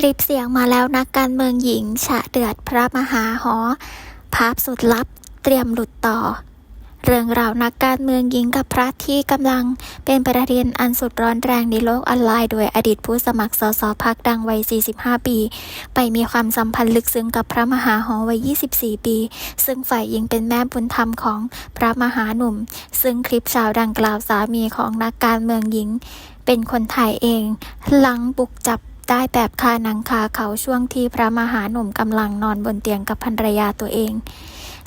คลิปเสียงมาแล้วนักการเมืองหญิง ฉะเดือดพระมหาหอ ภาพสุดลับ เตรียมหลุดต่อ เรื่องราวนักการเมืองหญิงกับพระที่กำลังเป็นประเด็นอันสุดร้อนแรงในโลกออนไลน์ โดยอดีตผู้สมัครสสพักดังวัย 45 ปี ไปมีความสัมพันธ์ลึกซึ้งกับพระมหาหอวัย 24 ปี ซึ่งฝ่ายหญิงเป็นแม่บุญธรรมของพระมหาหนุ่ม ซึ่งคลิปชาวดังกล่าวสามีของนักการเมืองหญิง เป็นคนถ่ายเอง หลังบุกจับ ได้แบบคาหนังคาเขาช่วงที่พระมหาหนุ่มกำลังนอนบนเตียงกับภรรยาตัวเอง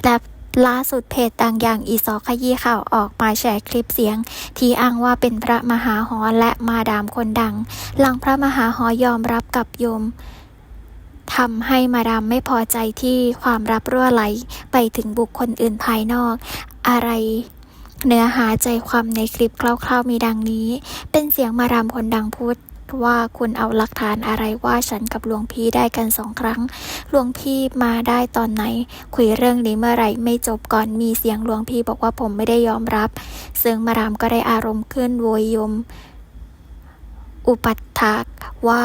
และล่าสุดเพจต่างอย่างอีซอขยี้ข่าวออกมาแชร์คลิปเสียง ที่อ้างว่าเป็นพระมหาหอและมาดามคนดัง หลังพระมหาหอยอมรับกับโยมทำให้มาดามไม่พอใจที่ความรับรั่วไหลไปถึงบุคคลอื่นภายนอก อะไรเนื้อหาใจความในคลิปคร่าวๆมีดังนี้ เป็นเสียงมาดามคนดังพูด ว่าคุณเอาหลักฐานอะไรว่าฉันกับหลวงพี่ได้กันสองครั้ง หลวงพี่มาได้ตอนไหน คุยเรื่องนี้เมื่อไหร่ไม่จบก่อนมีเสียงหลวงพี่บอกว่าผมไม่ได้ยอมรับ ซึ่งมารามก็ได้อารมณ์ขึ้นโวยยม อุปัฏฐากว่า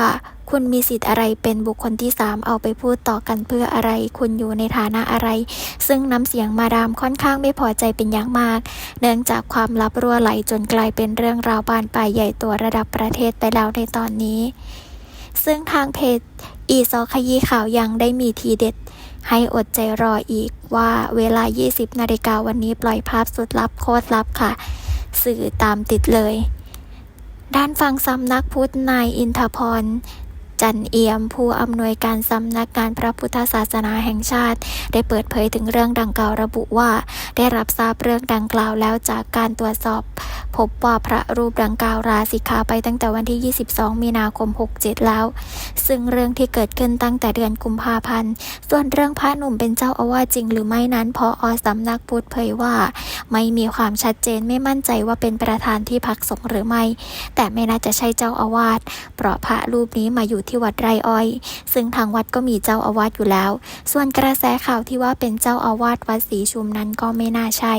คุณมีสิทธิ์อะไรเป็นบุคคลที่สามเอาไปพูดต่อกันเพื่ออะไร คุณอยู่ในฐานะอะไร ซึ่งน้ำเสียงมาดามค่อนข้างไม่พอใจเป็นอย่างมาก เนื่องจากความลับรั่วไหลจนกลายเป็นเรื่องราวบานปลายใหญ่ตัวระดับประเทศไปแล้วในตอนนี้ ซึ่งทางเพจอีซอขยี้ข่าวยังได้มีทีเด็ด ให้อดใจรออีกว่าเวลา 20 นาฬิกาวันนี้ปล่อยภาพสุดลับโคตรลับค่ะ สื่อตามติดเลยด้านฟังสำนักพุทธนายอินทพร จันเอี่ยม ผู้อำนวยการสำนักงานพระพุทธศาสนาแห่งชาติ ได้เปิดเผยถึงเรื่องดังกล่าวระบุว่า ได้รับทราบเรื่องดังกล่าวแล้วจากการตรวจสอบ พบว่าพระรูปดังกล่าวลาสิกขาไปตั้งแต่วันที่ 22 มีนาคม 67 แล้ว ซึ่งเรื่องที่เกิดขึ้นตั้งแต่เดือนกุมภาพันธ์ ส่วนเรื่องพระหนุ่มเป็นเจ้าอาวาสจริงหรือไม่นั้นพออสำนักพุทธเผยว่า ไม่มีความชัดเจนไม่มั่นใจว่าเป็นประธานที่พักสงฆ์หรือไม่ แต่ไม่น่าจะใช่เจ้าอาวาสเพราะพระรูปนี้มาอยู่ที่วัดไรอ้อย ซึ่งทางวัดก็มีเจ้าอาวาสอยู่แล้ว ส่วนกระแสข่าวที่ว่าเป็นเจ้าอาวาสวัดศรีชุมนั้นก็ไม่น่าใช่